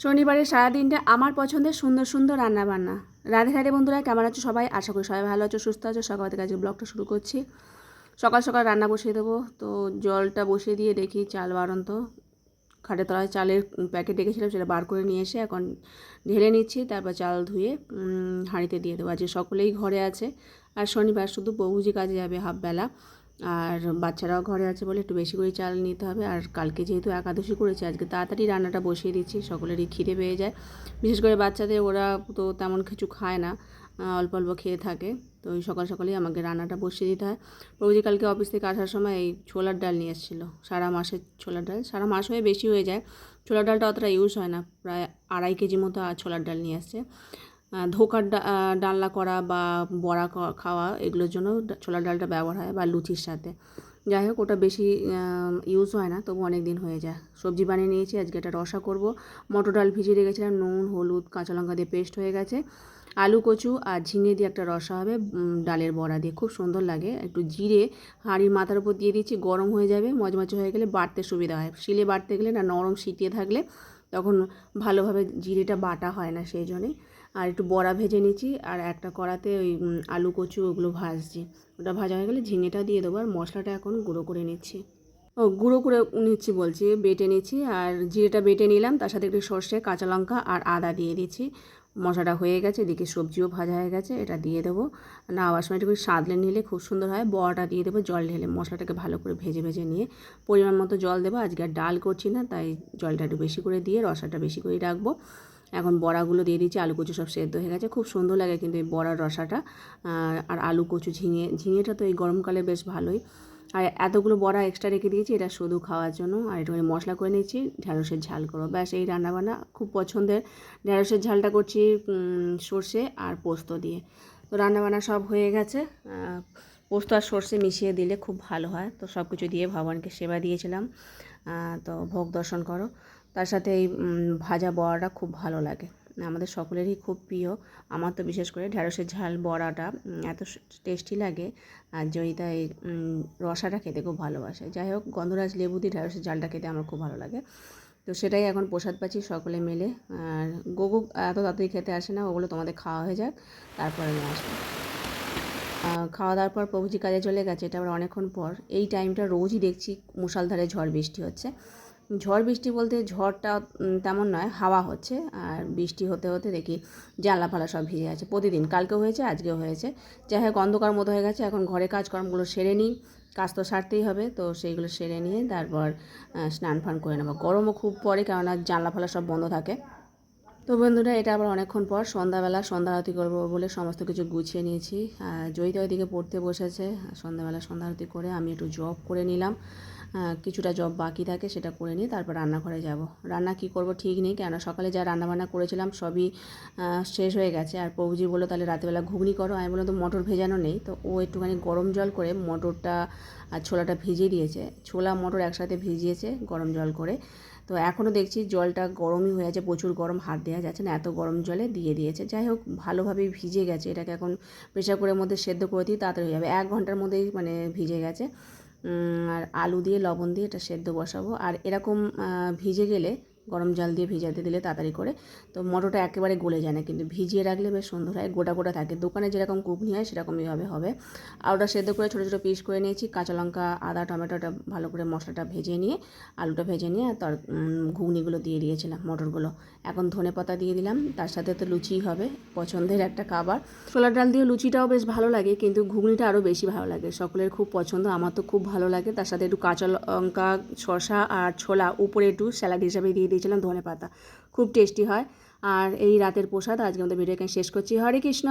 শনিবারের সারাদিনটা আমার পছন্দের সুন্দর সুন্দর রান্না বান্না রাধে রাধে বন্ধুরা, কেমন আছো সবাই? আশা করি সবাই ভালো আছো, সুস্থ আছো। সকাল থেকে আজকে ব্লগটা শুরু করছি। সকাল সকাল রান্না বসিয়ে দেবো। তো জলটা বসিয়ে দিয়ে দেখি চাল বাড়ন্ত। খাটে তলায় চালের প্যাকেট রেখেছিলাম, সেটা বার করে নিয়ে এসে এখন ঢেলে নিচ্ছি। তারপর চাল ধুয়ে হাঁড়িতে দিয়ে দেবো। আজকে সকলেই ঘরে আছে। আর শনিবার শুধু বউজি কাজে যাবে, হাফবেলা। আর বাচ্চারাও ঘরে আছে বলে একটু বেশি করে চাল নিতে হবে। আর কালকে যেহেতু একাদশী করেছে, আজকে তাড়াতাড়ি রান্নাটা বসিয়ে দিচ্ছি, সকলেরই খিদে পেয়ে যায়। বিশেষ করে বাচ্চাদের, ওরা তো তেমন কিছু খায় না অল্প অল্প খেয়ে থাকে। তো ওই সকাল সকালেই আমাকে রান্নাটা বসিয়ে দিতে হয়। প্রভুজি কালকে অফিস থেকে আসার সময় এই ছোলার ডাল নিয়ে এসেছিল, সারা মাসের ছোলার ডাল। সারা মাস হয়ে বেশি হয়ে যায়। ছোলার ডালটা অতটা ইউজ হয় না, প্রায় আড়াই কেজি মতো ছোলার ডাল নিয়ে আসছে। ধোকার ডালনা করা বা বড়া খাওয়া এগুলোর জন্য ছোলার ডালটা ব্যবহার হয় বা লুচির সাথে। যাই হোক, ওটা বেশি ইউজ হয় না, তবু অনেক দিন হয়ে যায়। সবজি বানিয়ে নিয়েছি, আজকে এটা রসা করব। মটর ডাল ভিজিয়ে রেখেছিলাম, নুন, হলুদ, কাঁচা লঙ্কা দিয়ে পেস্ট হয়ে গেছে। আলু, কচু আর ঝিঙে দিয়ে একটা রসা হবে ডালের বড়া দিয়ে। খুব সুন্দর লাগে, একটু জিরে, হাঁড়ির মাথার উপর দিয়ে দিচ্ছি, গরম হয়ে যাবে, মজমচে হয়ে গেলে বাটতে সুবিধা হয়। শিলে বাটতে গেলে না, নরম সিটিয়ে থাকলে তখন ভালোভাবে জিরেটা বাটা হয় না, সেই জন্যে আর একটু বড়া ভেজে নিচ্ছি আর একটা কড়াতে ওই আলু, কচু ওগুলো ভাজছি। ওটা ভাজা হয়ে গেলে ঝিঙেটা দিয়ে দেবো, আর মশলাটা এখন গুঁড়ো করে নিচ্ছি। ও, গুঁড়ো করে নিচ্ছি বলছি, বেটে নিচ্ছি, আর জিরেটা বেটে নিলাম, তার সাথে একটু সর্ষে, কাঁচা লঙ্কা আর আদা দিয়ে দিচ্ছি। মশলাটা হয়ে গেছে, এদিকে সবজিও ভাজা হয়ে গেছে, এটা দিয়ে দেবো। না আবার সময় একটু সাদলে নিলে খুব সুন্দর হয়, বড়াটা দিয়ে দেবো, জল ঢেলে মশলাটাকে ভালো করে ভেজে ভেজে নিয়ে পরিমাণ মতো জল দেবো। আজকে আর ডাল করছি না, তাই জলটা একটু বেশি করে দিয়ে, রসাটা বেশি করে রাখব। এখন বড়াগুলো দিয়ে দিচ্ছি, আলু কচু সব সেদ্ধ হয়ে গেছে। খুব সুন্দর লাগে কিন্তু এই বড়ার রসাটা। আর আলু কচু ঝিঙে, ঝিঙেটা তো এই গরমকালে বেশ ভালোই। আর এতগুলো বড়া এক্সট্রা রেখে দিয়েছি, এটা শুধু খাওয়ার জন্য। আর একটুখানি মশলা করে নিচ্ছি ঢ্যাঁড়সের ঝাল করো ব্যাস, এই রান্নাবান্না খুব পছন্দের। ঢ্যাঁড়সের ঝালটা করছি সর্ষে আর পোস্ত দিয়ে। তো রান্নাবান্না সব হয়ে গেছে। পোস্ত আর সর্ষে মিশিয়ে দিলে খুব ভালো হয়। তো সব কিছু দিয়ে ভগবানকে সেবা দিয়েছিলাম। তো ভোগ দর্শন করো। তার সাথে এই ভাজা বড়াটা খুব ভালো লাগে। আমাদের সকলেরই খুব প্রিয়। আমার তো বিশেষ করে ঢ্যাঁড়সের ঝাল বড়াটা এত টেস্টি লাগে। আর জয়িতা এই রসাটা খেতে খুব ভালোবাসে। যাই হোক, গন্ধরাজ লেবু দিয়ে ঢ্যাঁড়সের ঝালটা খেতে আমার খুব ভালো লাগে। তো সেটাই এখন প্রসাদ পাচ্ছি সকলে মিলে। আর গোগো এত তাড়াতাড়ি খেতে আসে না, ওগুলো তোমাদের খাওয়া হয়ে যাক, তারপরে নিয়ে আসব। খাওয়া দাওয়ার পর প্রভুজি কাজে চলে গেছে, এটা আবার অনেকক্ষণ পর। এই টাইমটা রোজই দেখছি মুষালধারে ঝড় বৃষ্টি হচ্ছে। ঝড় বৃষ্টি বলতে ঝড়টা তেমন নয়, হাওয়া হচ্ছে। আর বৃষ্টি হতে হতে দেখি জানলা ফালা সব ভিজে আছে। প্রতিদিন কালকেও হয়েছে, আজকেও হয়েছে। যাই হোক, অন্ধকার মতো হয়ে গেছে। এখন ঘরে কাজকর্মগুলো সেরে নিই। কাজ তো সারতেই হবে, তো সেইগুলো সেরে নিয়ে তারপর স্নান ফান করে নেব। গরমও খুব পড়ে, কেননা জানলা ফালা সব বন্ধ থাকে। তো বন্ধুরা, এটা আবার অনেকক্ষণ পর সন্ধ্যাবেলা সন্ধ্যা আরতি করব বলে সমস্ত কিছু গুছিয়ে নিয়েছি। জয়িতা ওইদিকে পড়তে বসেছে। সন্ধ্যাবেলা সন্ধ্যা আরতি করে আমি একটু জব করে নিলাম। কিছুটা জব বাকি থাকে সেটা করে নিয়ে তারপর রান্নাঘরে যাব। রান্না কি করব ঠিক নেই, কেননা সকালে যা রান্নাবান্না করেছিলাম সবই শেষ হয়ে গেছে। আর প্রভুজি বলল, তাহলে রাতেবেলা ঘুগনি করো। আমি বললাম, তো মটর ভেজানো নেই। তো ও একটুখানি গরম জল করে মটরটা আর ছোলাটা ভিজিয়ে দিয়েছে। ছোলা মটর একসাথে ভিজিয়েছে গরম জল করে। তো এখনও দেখছি জলটা গরমই হয়ে আছে, প্রচুর গরম, হাত দেওয়া যাচ্ছে না, এত গরম জলে দিয়ে দিয়েছে। যাই হোক, ভালোভাবেই ভিজে গেছে, এটাকে এখন প্রেশার কুকারের মধ্যে সেদ্ধ করে দিই, তাড়াতাড়ি হয়ে যাবে। এক ঘণ্টার মধ্যেই মানে ভিজে গেছে। আর আলু দিয়ে, লবণ দিয়ে এটা সেদ্ধ বসাবো। আর এরকম ভিজে গেলে গরম জল দিয়ে ভিজাতে দিলে তাড়াতাড়ি করে। তো মটরটা একেবারে গলে যায় না, কিন্তু ভিজিয়ে রাখলে বেশ সুন্দর হয়, গোটা গোটা থাকে। দোকানে যেরকম ঘুগনি হয় সেরকমইভাবে হবে। আর ওটা সেদ্ধ করে ছোটো ছোটো পিস করে নিয়েছি, কাঁচা লঙ্কা, আদা টমেটোটা ভালো করে মশলাটা ভেজে নিয়ে, আলুটা ভেজে নিয়ে তার ঘুগনিগুলো দিয়ে দিয়েছিলাম, মটরগুলো। এখন ধনে পাতা দিয়ে দিলাম, তার সাথে তো লুচি হবে, পছন্দের একটা খাবার। ছোলার ডাল দিয়ে লুচিটাও বেশ ভালো লাগে, কিন্তু ঘুগনিটা আরও বেশি ভালো লাগে, সকলের খুব পছন্দ, আমার তো খুব ভালো লাগে। তার সাথে একটু কাঁচা লঙ্কা, শসা আর ছোলা, উপরে একটু স্যালাড হিসাবে দিয়ে দিয়েছিলাম ধনে পাতা। খুব টেস্টি হয়। আর এই রাতের প্রসাদ আজকে আমাদের ভিডিও এখানে শেষ করছি। হরে কৃষ্ণ!